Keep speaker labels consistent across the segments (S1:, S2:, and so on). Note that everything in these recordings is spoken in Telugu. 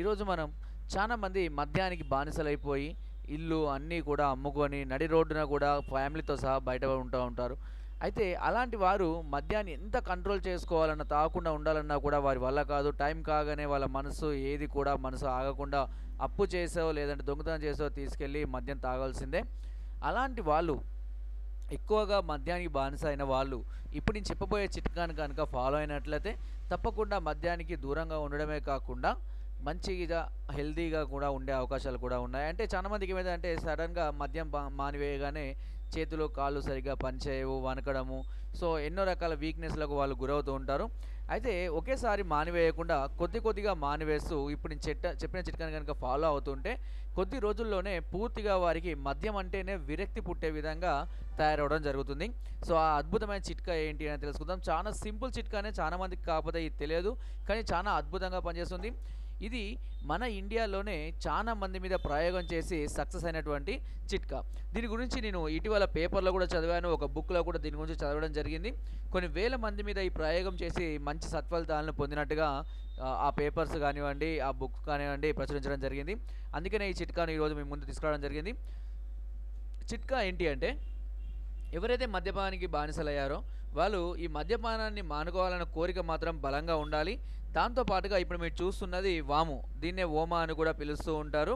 S1: ఈరోజు మనం చాలామంది మద్యానికి బానిసలైపోయి ఇల్లు అన్నీ కూడా అమ్ముకొని నడి రోడ్డున కూడా ఫ్యామిలీతో సహా బయట ఉంటూ ఉంటారు. అయితే అలాంటి వారు మద్యాన్ని ఎంత కంట్రోల్ చేసుకోవాలన్నా తాగకుండా ఉండాలన్నా కూడా వారి వల్ల కాదు. టైం కాగానే వాళ్ళ మనసు ఏది కూడా మనసు ఆగకుండా అప్పు చేసో లేదంటే దొంగతనం చేసో తీసుకెళ్ళి మద్యం తాగాల్సిందే. అలాంటి వాళ్ళు ఎక్కువగా మద్యానికి బానిస అయిన వాళ్ళు ఇప్పుడు నేను చెప్పబోయే చిట్కాను కనుక ఫాలో అయినట్లయితే తప్పకుండా మద్యానికి దూరంగా ఉండడమే కాకుండా మంచిగా హెల్తీగా కూడా ఉండే అవకాశాలు కూడా ఉన్నాయి. అంటే చాలా మందికి ఏమైందంటే సడన్గా మద్యం మానివేయగానే చేతులు కాళ్ళు సరిగ్గా పనిచేయవు వనకడము సో ఎన్నో రకాల వీక్నెస్లకు వాళ్ళు గురవుతూ ఉంటారు. అయితే ఒకేసారి మానివేయకుండా కొద్ది కొద్దిగా మానివేస్తూ ఇప్పుడు నేను చెట్ట చెప్పిన చిట్కాని కనుక ఫాలో అవుతుంటే కొద్ది రోజుల్లోనే పూర్తిగా వారికి మద్యం అంటేనే విరక్తి పుట్టే విధంగా తయారవడం జరుగుతుంది. సో ఆ అద్భుతమైన చిట్కా ఏంటి అని తెలుసుకుందాం. చాలా సింపుల్ చిట్కానే చాలా మందికి కాకపోతే ఇది తెలియదు కానీ చాలా అద్భుతంగా పనిచేస్తుంది. ఇది మన ఇండియాలోనే చాలా మంది మీద ప్రయోగం చేసి సక్సెస్ అయినటువంటి చిట్కా. దీని గురించి నేను ఇటీవల పేపర్లో కూడా చదివాను ఒక బుక్లో కూడా దీని గురించి చదవడం జరిగింది. కొన్ని వేల మంది మీద ఈ ప్రయోగం చేసి మంచి సత్ఫలితాలను పొందినట్టుగా ఆ, పేపర్స్ కానివ్వండి ఆ బుక్ కానివ్వండి ప్రచురించడం జరిగింది. అందుకనే ఈ చిట్కాను ఈరోజు మీ ముందు తీసుకురావడం జరిగింది. చిట్కా ఏంటి అంటే ఎవరైతే మద్యపానానికి బానిసలయ్యారో వాళ్ళు ఈ మద్యపానాన్ని మానుకోవాలన్న కోరిక మాత్రం బలంగా ఉండాలి. దాంతో పాటుగా ఇప్పుడు మీరు చూస్తున్నది వాము. దీన్నే ఓమా అని కూడా పిలుస్తూ ఉంటారు.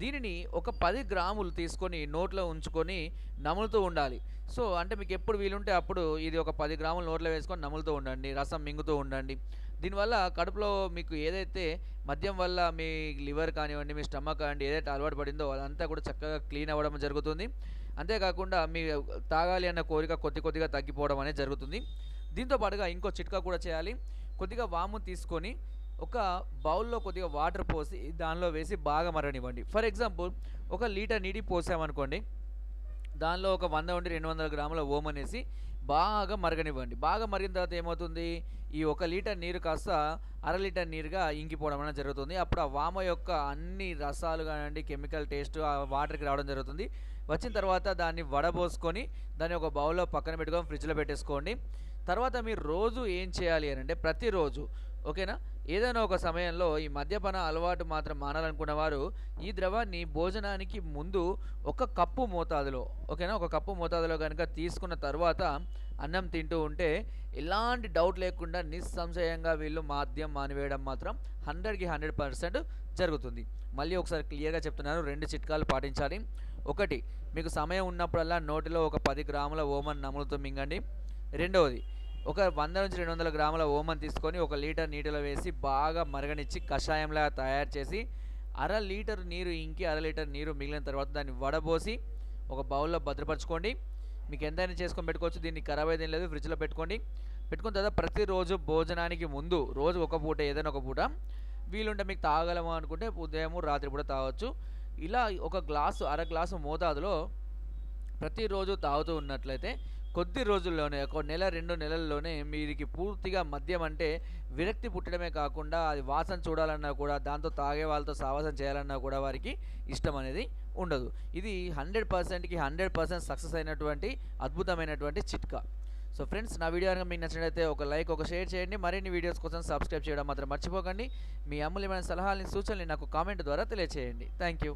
S1: దీనిని ఒక పది గ్రాములు తీసుకొని నోట్లో ఉంచుకొని నములుతూ ఉండాలి. సో అంటే మీకు ఎప్పుడు వీలుంటే అప్పుడు ఇది ఒక పది గ్రాములు నోట్లో వేసుకొని నములుతూ ఉండండి రసం మింగుతూ ఉండండి. దీనివల్ల కడుపులో మీకు ఏదైతే మద్యం వల్ల మీ లివర్ కానివ్వండి మీ స్టమక్ కానివ్వండి ఏదైతే అలవాటు పడిందో అదంతా కూడా చక్కగా క్లీన్ అవ్వడం జరుగుతుంది. అంతేకాకుండా మీ తాగాలి అన్న కోరిక కొద్ది కొద్దిగా తగ్గిపోవడం అనేది జరుగుతుంది. దీంతో పాటుగా ఇంకో చిట్కా కూడా చేయాలి. కొద్దిగా వాము తీసుకొని ఒక బౌల్లో కొద్దిగా వాటర్ పోసి దానిలో వేసి బాగా మరగనివ్వండి. ఫర్ ఎగ్జాంపుల్ ఒక లీటర్ నీటి పోసామనుకోండి దానిలో ఒక వంద నుండి రెండు వందల గ్రాముల ఓమ్ అనేసి బాగా మరగనివ్వండి. బాగా మరిగిన తర్వాత ఏమవుతుంది? ఈ ఒక లీటర్ నీరు కాస్త అర లీటర్ నీరుగా ఇంకిపోవడం అనేది జరుగుతుంది. అప్పుడు ఆ వామ యొక్క అన్ని రసాలు కానివ్వండి కెమికల్ టేస్ట్ ఆ వాటర్కి రావడం జరుగుతుంది. వచ్చిన తర్వాత దాన్ని వడబోసుకొని దాన్ని ఒక బౌల్లో పక్కన పెట్టుకొని ఫ్రిడ్జ్లో పెట్టేసుకోండి. తర్వాత మీరు రోజు ఏం చేయాలి అని అంటే ప్రతిరోజు ఓకేనా? ఏదైనా ఒక సమయంలో ఈ మద్యపాన అలవాటు మాత్రం మానాలనుకున్న వారు ఈ ద్రవాన్ని భోజనానికి ముందు ఒక కప్పు మోతాదులో ఓకేనా? ఒక కప్పు మోతాదులో కనుక తీసుకున్న తర్వాత అన్నం తింటూ ఉంటే ఎలాంటి డౌట్ లేకుండా నిస్సంశయంగా వీళ్ళు మాద్యం మానివేయడం మాత్రం హండ్రెడ్కి హండ్రెడ్ పర్సెంట్ జరుగుతుంది. మళ్ళీ ఒకసారి క్లియర్గా చెప్తున్నాను రెండు చిట్కాలు పాటించాలి. ఒకటి మీకు సమయం ఉన్నప్పుడల్లా నోటిలో ఒక పది గ్రాముల ఓమన్ నములుతూ మింగండి. రెండవది ఒక వంద నుంచి రెండు వందల గ్రాముల ఓమన్ తీసుకొని ఒక లీటర్ నీటిలో వేసి బాగా మరగనిచ్చి కషాయంలా తయారు చేసి అర లీటర్ నీరు ఇంకి అర లీటర్ నీరు మిగిలిన తర్వాత దాన్ని వడబోసి ఒక బౌల్లో భద్రపరచుకోండి. మీకు ఎంతైనా చేసుకొని పెట్టుకోవచ్చు. దీన్ని ఖరాబ్ అయితే లేదు. ఫ్రిడ్జ్లో పెట్టుకోండి. పెట్టుకున్న తర్వాత ప్రతిరోజు భోజనానికి ముందు రోజు ఒక పూట ఏదైనా ఒక పూట వీలుంటే మీకు తాగలము అనుకుంటే ఉదయం రాత్రి పూట తాగొచ్చు. ఇలా ఒక గ్లాసు అర గ్లాసు మోతాదులో ప్రతిరోజు తాగుతూ ఉన్నట్లయితే కొద్ది రోజుల్లోనే ఒక నెల రెండు నెలల్లోనే మీరికి పూర్తిగా మద్యం అంటే విరక్తి పుట్టడమే కాకుండా అది వాసన చూడాలన్నా కూడా దాంతో తాగే వాళ్ళతో సావాసం చేయాలన్నా కూడా వారికి ఇష్టం అనేది ఉండదు. ఇది హండ్రెడ్ పర్సెంట్కి హండ్రెడ్ పర్సెంట్ సక్సెస్ అయినటువంటి అద్భుతమైనటువంటి చిట్కా. సో ఫ్రెండ్స్ నా వీడియో కనుక మీకు నచ్చినట్లయితే ఒక లైక్ ఒక షేర్ చేయండి. మరిన్ని వీడియోస్ కోసం సబ్స్క్రైబ్ చేయడం మాత్రం మర్చిపోకండి. మీ అమూల్యమైన సలహాలని సూచనలు నాకు కామెంట్ ద్వారా తెలియచేయండి. Thank you